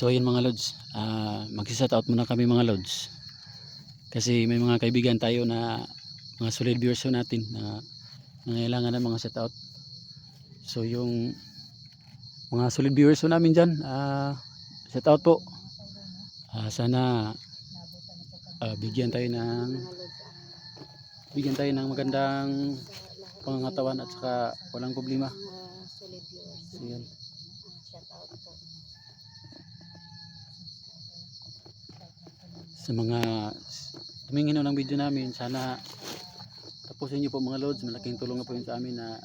So ayun mga lods, uh, mag-set out muna kami mga lods. Kasi may mga kaibigan tayo na mga solid viewers natin na nangailangan ng mga set out. So yung mga solid viewers namin dyan, uh, set out po. Ah, sana ah, bigyan tayo ng bigyan tayo ng magandang pangangatawan at saka walang problema. So yun. Shout out po. Sa mga tumingin ng video namin sana tapusin niyo po mga lods. Malaking tulong na po yun sa amin na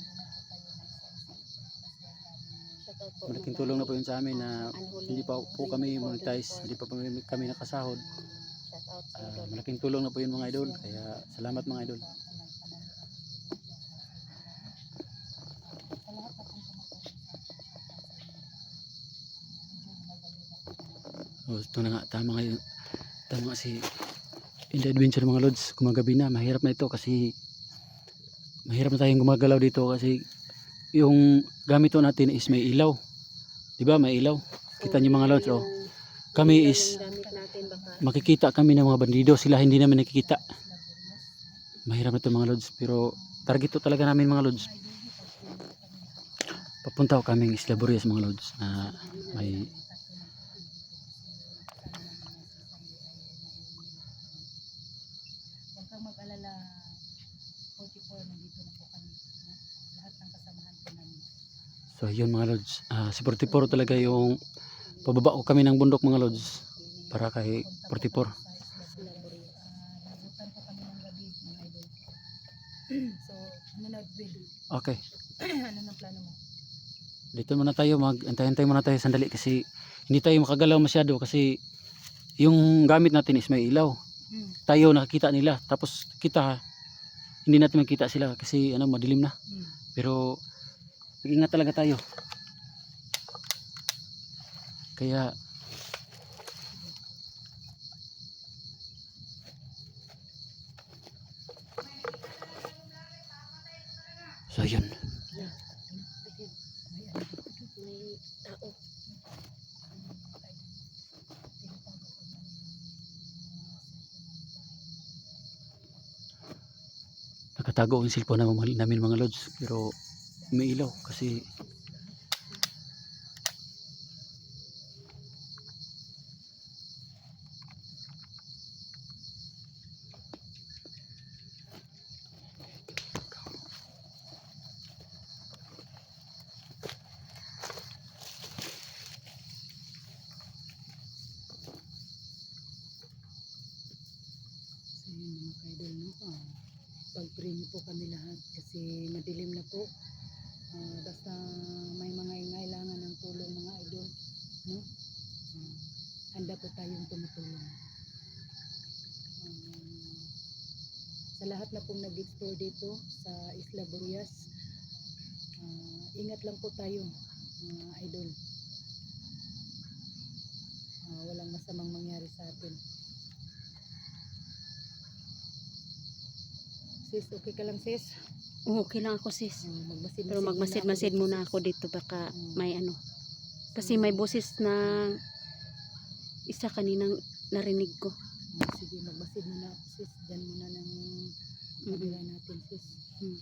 malaking tulong na po yun sa amin na hindi pa po kami monetize hindi pa po kami, nakasahod. Ah, idol. malaking tulong na po yun mga idol. Kaya salamat mga idol. Oh, ito na nga, tama nga. Tama si in the adventure mga lods, gumagabi na, mahirap na ito kasi mahirap na tayong gumagalaw dito kasi yung gamit ho natin is may ilaw. 'Di ba? May ilaw. Kita niyo mga lods, oh. Kami is makikita kami ng mga bandido, sila hindi naman nakikita. Mahirap na ito mga lods, pero target to talaga namin mga lods. Papunta ko kaming Isla Boreas mga lods na may Huwag kang mag-alala, 44, nandito na po kami. No? Lahat ng kasamahan po namin. So yun mga lods, ah, si 44 talaga yung pababa ko kami ng bundok mga lods para kay 44. laboratory. Ah, nabutan po kami ng gabi, mga idol. so, ano na, Will? Okay, ano ng plano mo? dito muna tayo, mag-antay-antay muna tayo sandali kasi hindi tayo makagalaw masyado kasi yung gamit natin is may ilaw. Hmm. Tayo nakikita nila, tapos kita hindi natin makita sila kasi ano madilim na. Hmm. Pero mag-ingat talaga tayo. Kaya So yun. Nakatago ang cellphone namin, namin mga lods pero may ilaw kasi? Ah, pag-pray niyo po kami lahat kasi madilim na po. Ah, basta may mga ingailangan ng tulong mga idol, no? Ah, handa po tayong tumutulong. Ah, sa lahat na pong nag-explore dito sa Isla Boreas, ah, ingat lang po tayo, mga idol. Ah, walang masamang mangyari sa atin. Sis, okay ka lang sis? Oo, okay lang ako sis. Uh, magmasid Pero magmasid-masid muna ako dito baka may ano. Kasi may boses na isa kaninang narinig ko. Ah, sige, magmasid muna ako sis. Diyan muna ng kabila natin sis. Mm.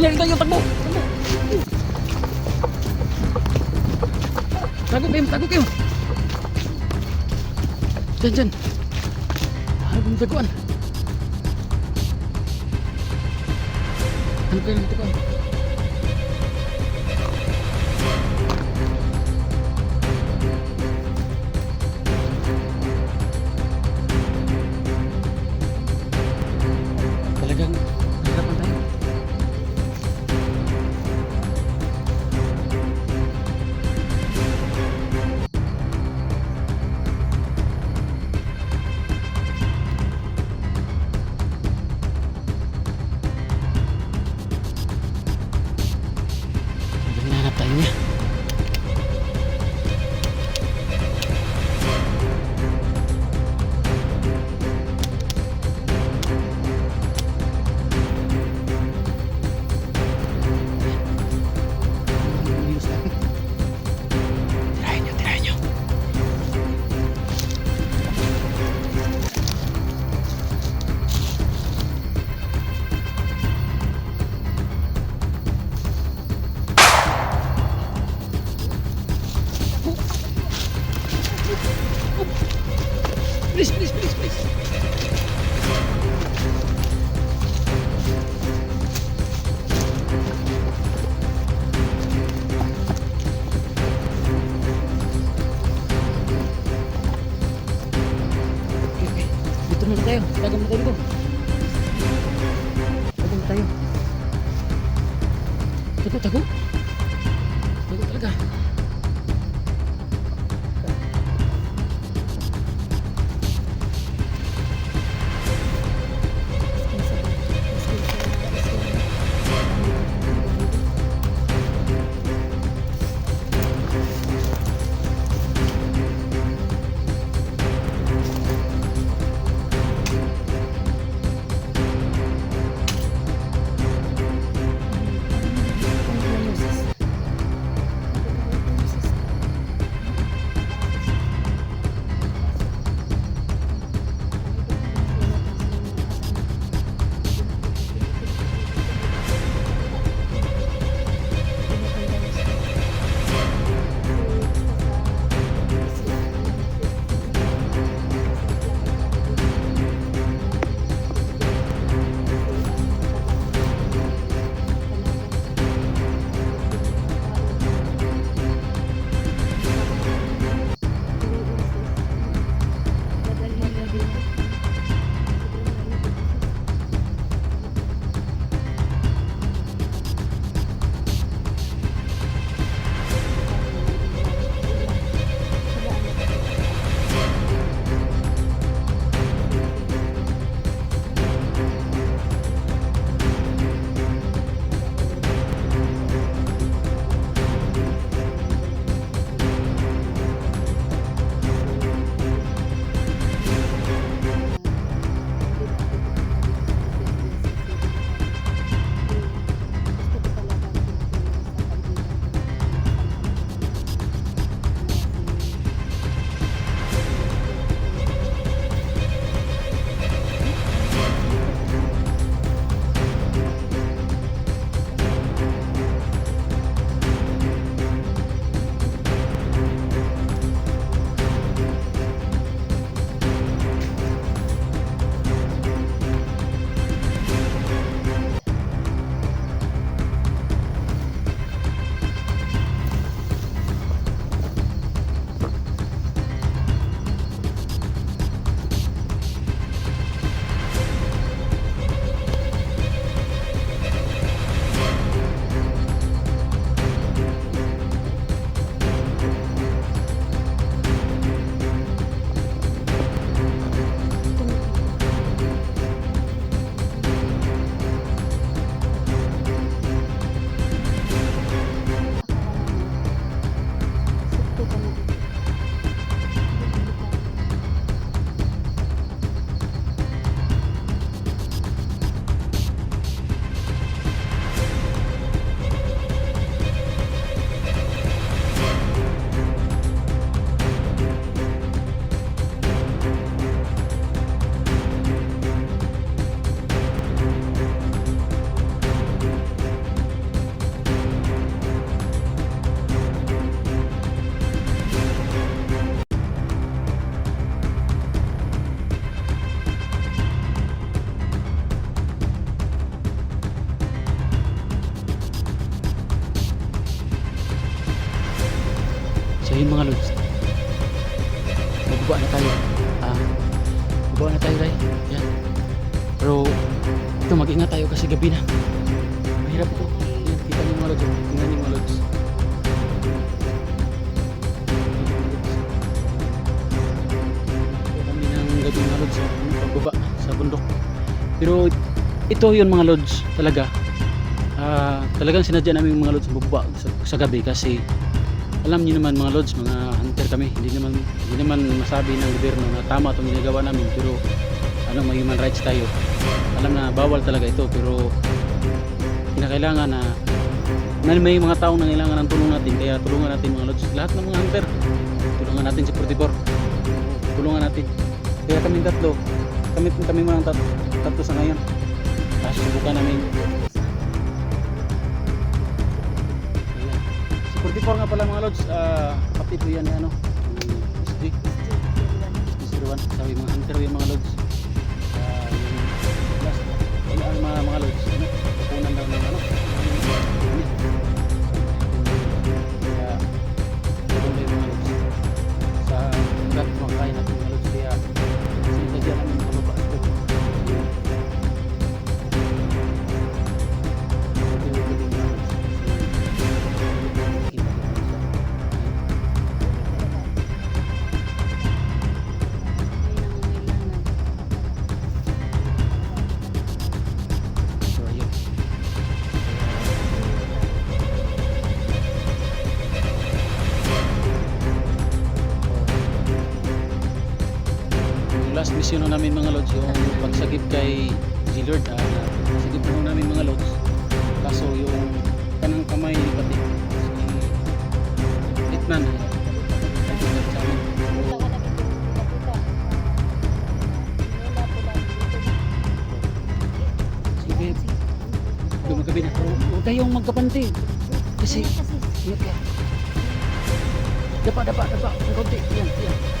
Bilal tayo, takbo! Takbo kayo, takbo kayo! Diyan, diyan! Ano bang taguan? Ano kayo ng taguan? Muna tayo. Tago muna tayo dito. Muna tayo. Tago, tago. Tago talaga. Mga lods. Magbaba na tayo. Ah, magbaba na tayo tayo. Yan. Pero ito mag-ingat tayo kasi gabi na. Mahirap ito. Yan, kita niyo mga lods. Tingnan niyo mga lods. Kami ng gabi mga lods. Sa pagbaba sa bundok. Pero ito yun mga lods talaga. Ah, talagang sinadya namin mga lods magbaba sa, sa gabi kasi alam niyo naman mga lods, mga hunter kami. Hindi naman hindi naman masabi ng gobyerno na tama itong ginagawa namin pero ano may human rights tayo. Alam na bawal talaga ito pero kinakailangan na na may mga taong nangailangan ng tulong natin kaya tulungan natin mga lods lahat ng mga hunter tulungan natin si 44 tulungan natin kaya kami tatlo kami kami mga tat, tatlo sa ngayon Ah, susubukan namin 44 nga pala mga lods, ah, uh, pati po yan eh, ano, SD. SD1, sabi mga hunter yung mga lods. Na namin mga lods yung pagsagip kay Gilord ah, sagip na namin mga lods. Kaso yung kanang kamay ni pati si sa amin. sige. Gumagabi na. Huwag kayong magkapanti kasi ingat ka dapa dapa dapa. Ang kaunti yan yan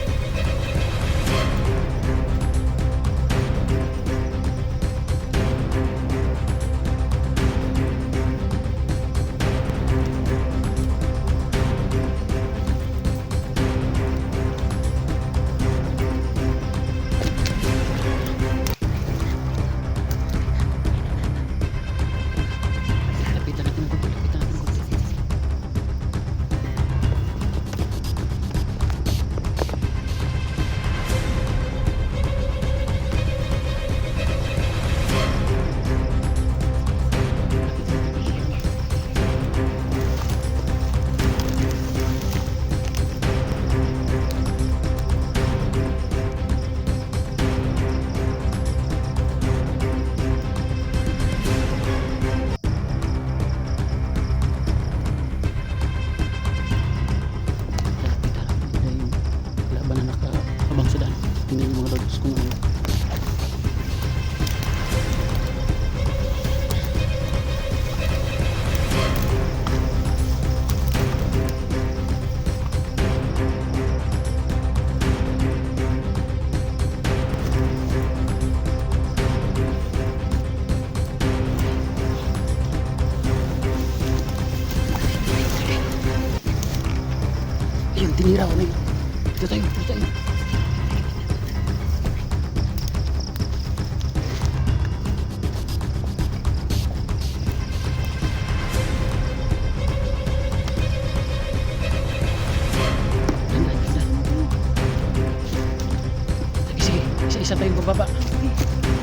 Isa-isa tayong bababa.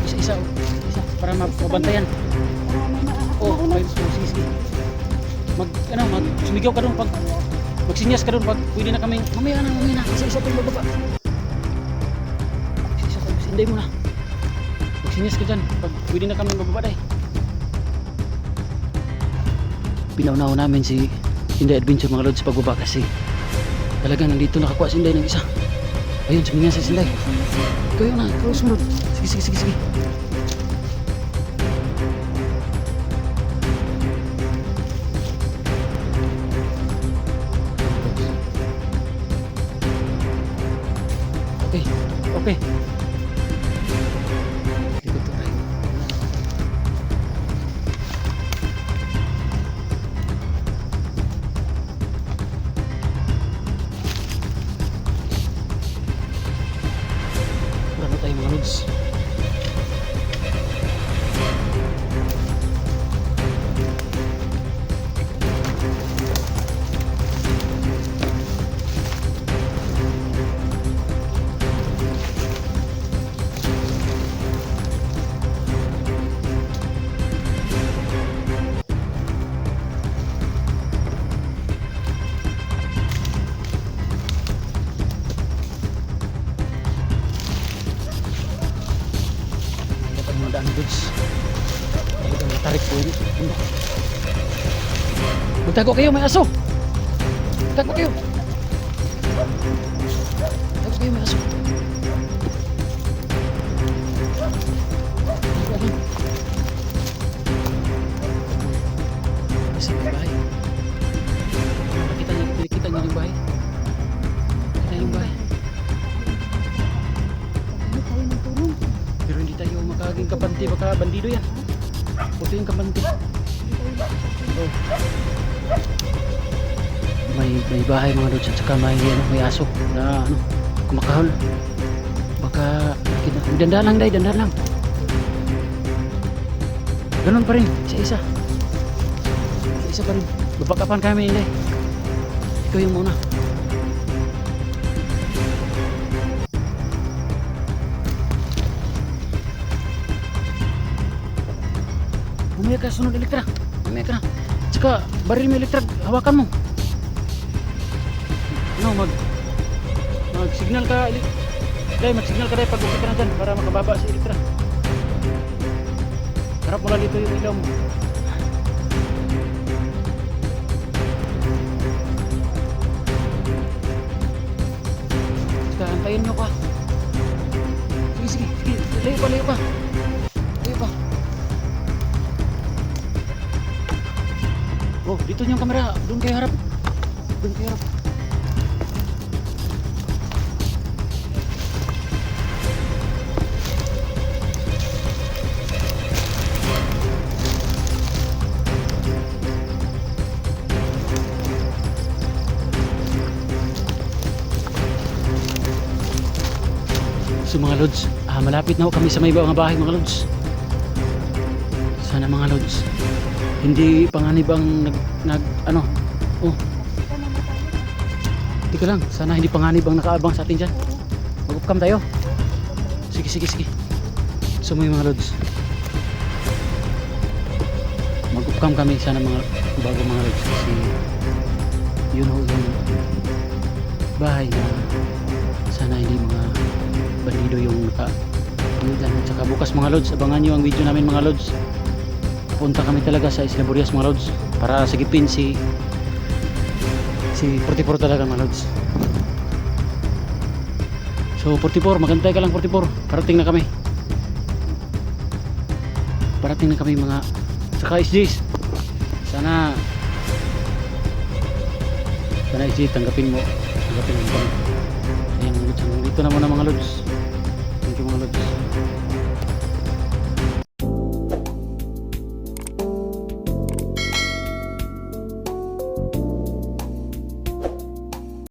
Isa-isa. oh. Isa. Para mab- mabantayan. Oh, okay. Oh, sige, sige. Mag, ano, mag, sumigaw ka doon pag, magsinyas ka doon pag pwede na kaming, mamaya na, mamaya na. Isa-isa tayong bababa. Isa-isa tayo. Sinday mo na. Magsinyas ka dyan pag pwede na kaming bababa dahil. Pinaunaw namin si Inday Adventure mga lods pagbaba kasi talagang nandito nakakuha si Inday ng isa. Ayun, suminyan si Inday. Ikaw yun na, ikaw sumunod. Sige, sige, sige, sige. Magtago kayo, may aso! Magtago kayo! Bahay mga lods at saka may ano, may aso na ano, kumakahol. Baka nakita. Danda lang dai, danda lang. Ganun pa rin, isa-isa. Isa-isa pa rin. Babakapan kami hindi. Ikaw yung muna. Mamaya ka sunod elektra. Mamaya ka na. Tsaka baril mo elektra, hawakan mo. Ano, mag mag signal ka. Eli- Dahil mag-signal ka dahil pag uwi ka na dyan para makababa si Elitra. Harap mo lang dito yung ilaw mo. Basta antayin nyo ka. Sige, sige, sige. Layo pa, layo pa. Layo pa. Oh, dito yung kamera. Doon kayo harap. Doon kayo harap. Mga lods, ah, malapit na ho kami sa may mga bahay mga lods. Sana mga lods, hindi panganib ang nag, nag ano, oh. Teka lang, sana hindi panganib ang nakaabang sa atin dyan. Mag-upcam tayo. Sige, sige, sige. So may mga lods. Mag-upcam kami sana mga bago mga lods kasi yun ho yung bahay na bandido yung naka dyan. At saka bukas mga lods, abangan nyo ang video namin mga lods. Punta kami talaga sa Isla Burias mga lods para sagipin si si 44 talaga mga lods. So 44, magantay ka lang 44. Parating na kami. Parating na kami mga saka SJs. Sana sana SJ tanggapin mo. Tanggapin mo. Ayan dito na muna mga lods. Thank you mga lods.